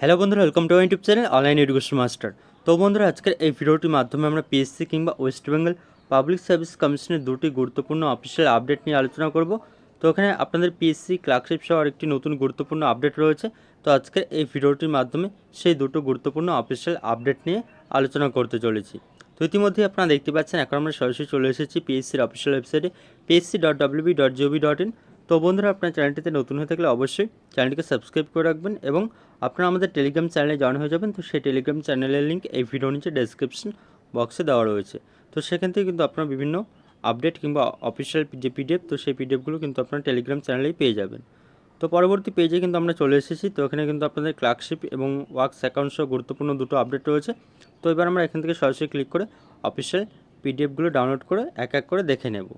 Hello বন্ধুরা welcome to YouTube channel online education master তো বন্ধুরা, আজকের এই ভিডিওটির মাধ্যমে আমরা পিএসসি কিংবা ওয়েস্ট বেঙ্গল পাবলিক সার্ভিস কমিশনের দুটি গুরুত্বপূর্ণ অফিসিয়াল আপডেট নিয়ে আলোচনা করব। তো এখানে আপনাদের পিএসসি ক্লার্কশিপ সহ আরেকটি নতুন গুরুত্বপূর্ণ আপডেট রয়েছে। তো আজকের এই ভিডিওটির মাধ্যমে সেই দুটো গুরুত্বপূর্ণ অফিসিয়াল আপডেট নিয়ে আলোচনা করতে চলেছি। তো ইতিমধ্যে আপনারা দেখতে পাচ্ছেন, এখন আমরা সরাসরি চলে এসেছি পিএসসির অফিসিয়াল ওয়েবসাইটে PSC dot WB dot G O V dot in তো বন্ধুরা, আপনার চ্যানেলটিতে নতুন হয়ে থাকলে অবশ্যই চ্যানেলটিকে সাবস্ক্রাইব করে রাখবেন এবং আপনারা আমাদের টেলিগ্রাম চ্যানেলে জয়েন হয়ে যাবেন। তো সেই টেলিগ্রাম চ্যানেলের লিঙ্ক এই ভিডিও নিচে ডেসক্রিপশন বক্সে দেওয়া রয়েছে। তো সেখান থেকে কিন্তু আপনারা বিভিন্ন আপডেট কিংবা অফিসিয়াল যে পিডিএফ তো সেই পিডিএফগুলো কিন্তু আপনারা টেলিগ্রাম চ্যানেলেই পেয়ে যাবেন। তো পরবর্তী পেজে কিন্তু আমরা চলে এসেছি। তো এখানে কিন্তু আপনাদের ক্লার্কশিপ এবং ওয়ার্কস অ্যাকাউন্ট সহ গুরুত্বপূর্ণ দুটো আপডেট রয়েছে। তো এবার আমরা এখান থেকে সরাসরি ক্লিক করে অফিসিয়াল পিডিএফগুলো ডাউনলোড করে এক এক করে দেখে নেব।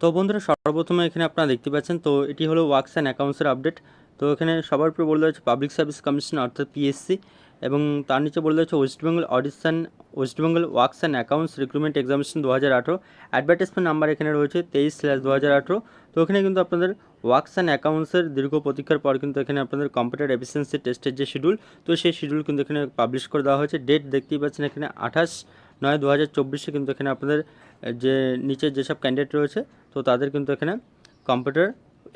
তো বন্ধুরা, সর্বপ্রথমে এখানে আপনারা দেখতে পাচ্ছেন, তো এটি হলো ওয়ার্কস অ্যান্ড অ্যাকাউন্টসের আপডেট। তো এখানে সবার উপরে বলে হচ্ছে পাবলিক সার্ভিস কমিশন, অর্থাৎ পিএসসি, এবং তার নিচে বলে হচ্ছে West Bengal audition West Bengal works and accounts recruitment examination দু হাজার আঠেরো। অ্যাডভার্টাইজমেন্ট নাম্বার এখানে রয়েছে তেইশ স্ল্যাশ দু হাজার আঠেরো। তো এখানে কিন্তু আপনাদের ওয়ার্কস অ্যান্ড অ্যাকাউন্টসের দীর্ঘ প্রতীক্ষার পর কিন্তু এখানে আপনাদের কম্পিউটার এফিসিয়েন্সি টেস্টের যে শিডিউল, তো সেই শিডিউল কিন্তু এখানে পাবলিশ করে দেওয়া হয়েছে। ডেট দেখতেই পাচ্ছেন এখানে আঠাশ নয় দু হাজার চব্বিশে কিন্তু এখানে আপনাদের যে নিচে যেসব ক্যান্ডিডেট রয়েছে, তো তাদের কিন্তু এখানে কম্পিউটার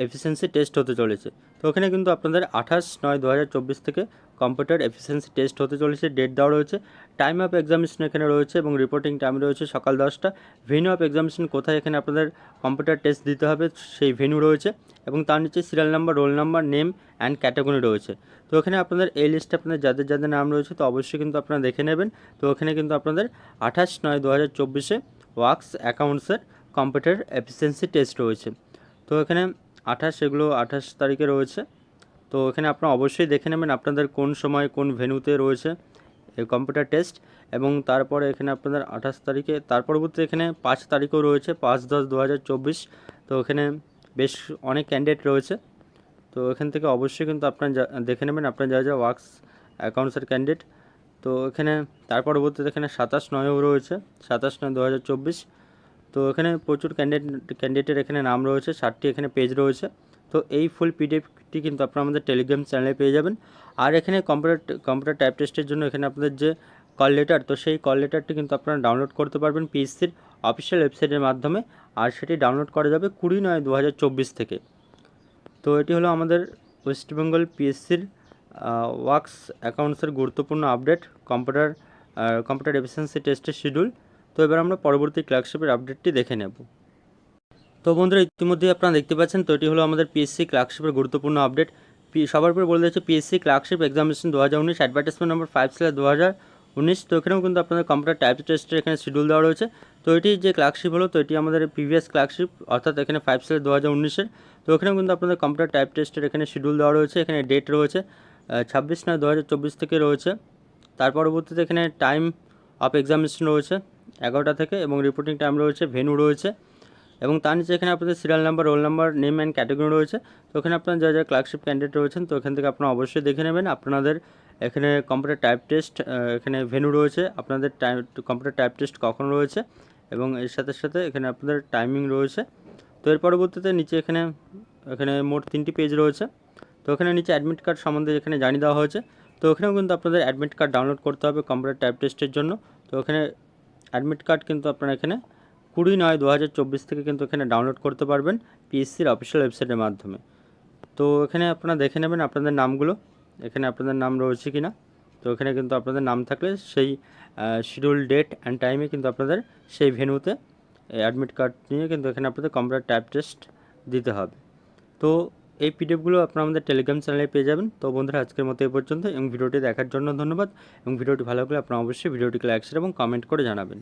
এফিসিয়েন্সি টেস্ট হতে চলেছে। তো এখানে কিন্তু আপনাদের আঠাশ নয় দু থেকে কম্পিউটার এফিসিয়েন্সি টেস্ট হতে চলেছে ডেট দেওয়া রয়েছে। টাইম অফ এক্সামিনেশন এখানে রয়েছে এবং রিপোর্টিং টাইম রয়েছে সকাল দশটা। ভেন্যু অফ এক্সামিনেশন কোথায় এখানে আপনাদের কম্পিউটার টেস্ট দিতে হবে, সেই ভেন্যু রয়েছে এবং তার নিচে serial number roll number name and category রয়েছে। তো এখানে আপনাদের এই লিস্টে আপনাদের যাদের যাদের নাম রয়েছে, তো অবশ্যই কিন্তু আপনারা দেখে নেবেন। তো এখানে কিন্তু আপনাদের আঠাশ নয় দু হাজার চব্বিশে ওয়ার্কস অ্যাকাউন্টসের কম্পিউটার এফিসিয়েন্সি টেস্ট রয়েছে। তো এখানে আঠাশ, এগুলো আঠাশ তারিখে রয়েছে। তো এখানে আপনারা অবশ্যই দেখে নেবেন আপনাদের কোন সময় কোন ভেন্যুতে রয়েছে এই কম্পিউটার টেস্ট এবং তারপরে এখানে আপনাদের আঠাশ তারিখে, তার পরবর্তী এখানে পাঁচ তারিখও রয়েছে, পাঁচ দশ দু তো এখানে বেশ অনেক ক্যান্ডিডেট রয়েছে। তো এখান থেকে অবশ্যই কিন্তু আপনারা দেখে নেবেন আপনার যা যা ওয়ার্কস অ্যাকাউন্টসের ক্যান্ডিডেট তো এখানে তার পরবর্তীতে এখানে সাতাশ নয়ও রয়েছে, সাতাশ নয় দু হাজার চব্বিশ। তো এখানে প্রচুর ক্যান্ডিডেট ক্যান্ডিডেটের এখানে নাম রয়েছে, ষাটটি এখানে পেজ রয়েছে। তো এই ফুল পিডিএফটি কিন্তু আপনারা আমাদের টেলিগ্রাম চ্যানেলে পেয়ে যাবেন। আর এখানে কম্পিউটার কম্পিউটার টাইপ টেস্টের জন্য এখানে আপনাদের যে কল লেটার তো সেই কল লেটারটি কিন্তু আপনারা ডাউনলোড করতে পারবেন পিএসসির অফিসিয়াল ওয়েবসাইটের মাধ্যমে। আর সেটি ডাউনলোড করা যাবে কুড়ি নয় দু থেকে। তো এটি হলো আমাদের ওয়েস্ট বেঙ্গল পিএসসির ওয়ার্কস অ্যাকাউন্টসের গুরুত্বপূর্ণ আপডেট, কম্পিউটার কম্পিউটার এফিসিয়েন্সি টেস্টের শিডিউল। তো এবার আমরা পরবর্তী ক্লার্কশিপের আপডেটটি দেখে নেব। তো বন্ধুরা ইতিমধ্যে আপনারা দেখতে পাচ্ছেন, তো এটি হলো আমাদের পিএসসি ক্লার্কশিপের গুরুত্বপূর্ণ আপডেট। সবার উপরে বলে দিচ্ছে পিএসসি ক্লার্কশিপ এক্সামিনেশন দু হাজার উনিশ অ্যাডভার্টাইজমেন্ট নম্বর ফাইভ স্ল্যাশ দু হাজার উনিশ। তো এখানেও কিন্তু আপনাদের কম্পিউটার টাইপ টেস্টের এখানে শিডিউল দেওয়া রয়েছে। তো এটি যে ক্লার্কশিপ হলো, তো এটি আমাদের প্রিভিয়াস ক্লার্কশিপ, অর্থাৎ এখানে ফাইভ স্ল্যাশ দু হাজার উনিশের। তো এখানেও কিন্তু আপনাদের কম্পিউটার টাইপ টেস্টের এখানে শিডিউল দেওয়া রয়েছে, এখানে ডেট রয়েছে। ছাব্বিশ নয় দু হাজার থেকে রয়েছে। তার পরবর্তীতে এখানে টাইম অফ এক্সামিনেশন রয়েছে, এগারোটা থেকে এবং রিপোর্টিং টাইম রয়েছে ভেনু রয়েছে। এবং তার নিচে এখানে আপনাদের serial number roll number name and category রয়েছে। তো এখানে আপনার যা যা ক্লার্কশিপ ক্যান্ডিডেট রয়েছেন, তো এখান থেকে আপনারা অবশ্যই দেখে নেবেন। আপনাদের এখানে কম্পিউটার টাইপ টেস্ট এখানে ভেনু রয়েছে। আপনাদের টাইম কম্পিউটার টাইপ টেস্ট কখন রয়েছে? এবং এর সাথে সাথে এখানে আপনাদের টাইমিং রয়েছে। তো এর পরবর্তীতে নিচে এখানে এখানে মোট তিনটি পেজ রয়েছে। তো এখানে নিচে অ্যাডমিট কার্ড সম্বন্ধে এখানে জানিয়ে দেওয়া হয়েছে, তো এখানেও কিন্তু আপনাদের অ্যাডমিট কার্ড ডাউনলোড করতে হবে কম্পিউটার টাইপ টেস্টের জন্য। তো এখানে অ্যাডমিট কার্ড কিন্তু আপনারা এখানে কুড়ি নয় দু থেকে কিন্তু এখানে ডাউনলোড করতে পারবেন পিএসসির অফিসিয়াল ওয়েবসাইটের মাধ্যমে। তো এখানে আপনারা দেখে নেবেন আপনাদের নামগুলো, এখানে আপনাদের নাম রয়েছে কি না তো এখানে কিন্তু আপনাদের নাম থাকলে সেই শিডিউল ডেট অ্যান্ড টাইমে কিন্তু আপনাদের সেই ভেন্যুতে অ্যাডমিট কার্ড নিয়ে কিন্তু এখানে আপনাদের কম্পিউটার টাইপ টেস্ট দিতে হবে। তো এই পিডিএফগুলো আপনারা আমাদের টেলিগ্রাম চ্যানেলে পেয়ে যাবেন। তো বন্ধুরা, আজকের মতো এই পর্যন্ত এবং ভিডিওটি দেখার জন্য ধন্যবাদ। এবং ভিডিওটি ভালো লাগলে আপনারা অবশ্যই ভিডিওটিকে লাইক শেয়ার এবং কমেন্ট করে জানাবেন।